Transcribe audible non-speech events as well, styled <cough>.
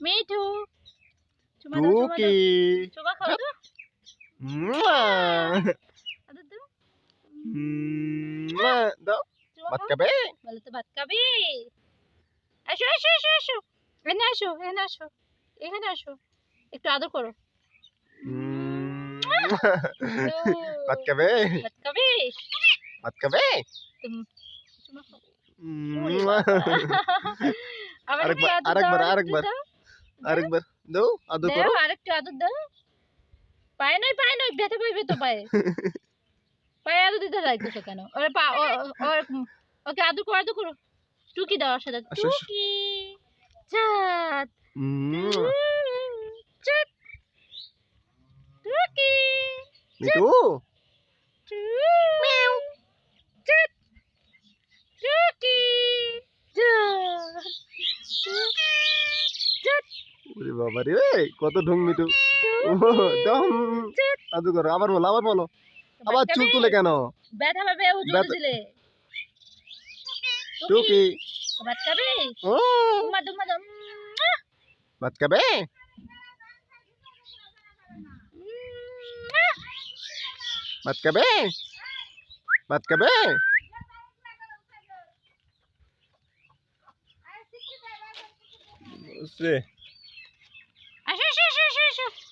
মিঠু চুমা দাও চুমা টুকি দাও চুমা খাও তো মুয়া। আদর দাও মুয়া। দাও চুমা ভাত খাও খাবে বলে তো ভাত খাবি আসো আসো আসো আসো এখানে আসো এখানে আসো এখানে আসো একটু আদর করো মুয়া। ভাত খাবে ভাত খাবি ভাত খাবে তুম- চুমা খাও মুয়া। আবার আরেকবার, একটু আদর আরেকবার, দাও, আরেকবার। দাও। আরেকবার দাও আদর করো। আরেকটু আদর দাও। পায়ে নয় পায়ে নয় ব্যথা পাইবে তো পায়ে। <laughs> পায়ে আদর দিতে যাইতেছো কেন? ওরে পা ওকে আদর করো আদর করো। টুকি দাও ওর সাথে। টুকি চাঁদ। চাঁদ টুকি মিঠু? মিয়াও চাঁদ টুকি চাঁদ চাঁদ ওরে বাবা রে কত ঢং মিঠু। ও দাও আদর করো আবার বলো আবার বলো। আবার চুল তুলে কেন? ব্যথা পাবে ও ব্যথা- দিলে। টুকি। ভাত খাবি ও। উম্মা দুম্মা দুম ভাত খাবে ভাত খাবে ভাত খাবে shoo, shoo.